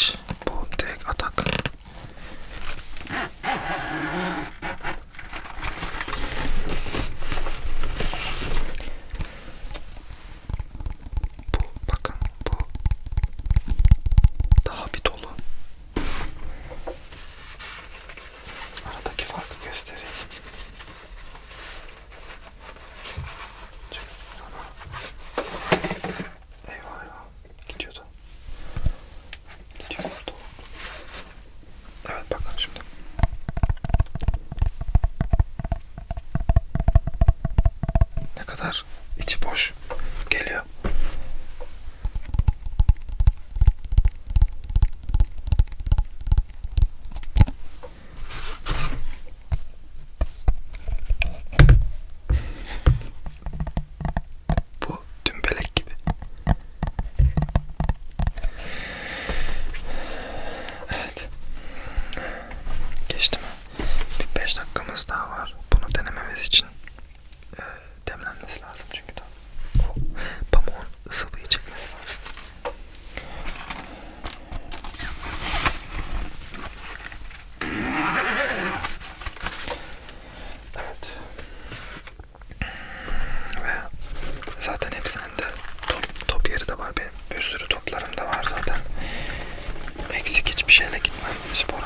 much. Eksik hiçbir şeyle gitmem spora.